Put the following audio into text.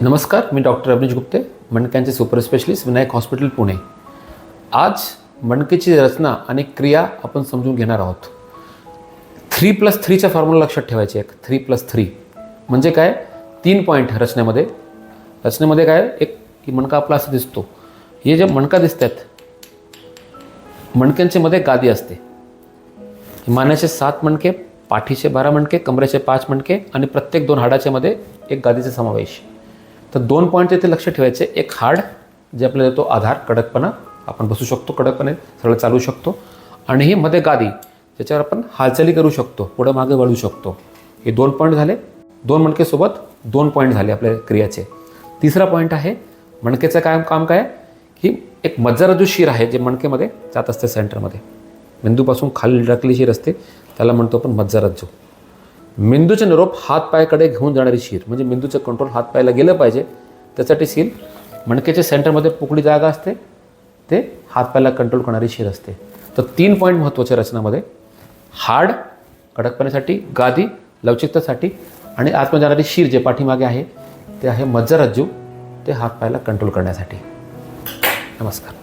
नमस्कार मी doctor Abhinesh Gupte मणक्यांचे super specialist Vinayak hospital Pune. आज मणकेची रचना आणि क्रिया आपण समजून घेणार आहोत. थ्री प्लस थ्रीच्या फॉर्म्युला लक्षात ठेवायचे एक. Three plus three. म्हणजे काय? तीन पॉईंट रचनेमध्ये. रचनेमध्ये काय? एक की मणका आपला असं दिसतो. हे जे मणका दिसत आहेत मणक्यांच्या मध्ये गादी असते. मानाचे सात मणके पाठीचे बारा मणके कमरेचे पाच मणके आणि प्रत्येक दोन हाडाच्या मध्ये एक गादीचा समावेश. तर दोन पॉईंट येथे लक्ष ठेवायचे. एक हाड जे आपल्याला देतो आधार कडकपणा. आपण बसू शकतो कडकपणे सरळ चालू शकतो. आणि ही मध्ये गादी ज्याच्यावर आपण हालचाली करू शकतो पुढं मागे वळू शकतो. हे दोन पॉईंट झाले. दोन मणकेसोबत दोन पॉईंट झाले आपल्या क्रियाचे. तिसरा पॉईंट आहे मणकेचं काय काम काय? की एक मज्जारजू शिर आहे जे मणकेमध्ये जात असते सेंटरमध्ये मेंदूपासून खाली ढकली शिर असते त्याला म्हणतो आपण मज्जारज्जू मेंदूचे निरोप हातपायाकडे घेऊन जाणारी शीर. म्हणजे मेंदूचं कंट्रोल हातपायाला गेलं पाहिजे. त्यासाठी शीर मणकेच्या सेंटरमध्ये पोकळी जागा असते. ते हातपायाला कंट्रोल करणारी शीर असते. तर तीन पॉईंट महत्त्वाच्या रचनामध्ये हाड कडकपणासाठी गादी लवचिकतेसाठी आणि आतमध्ये जाणारी शीर जे पाठीमागे आहे ते आहे मज्जारज्जू. ते हातपायाला कंट्रोल करण्यासाठी. नमस्कार.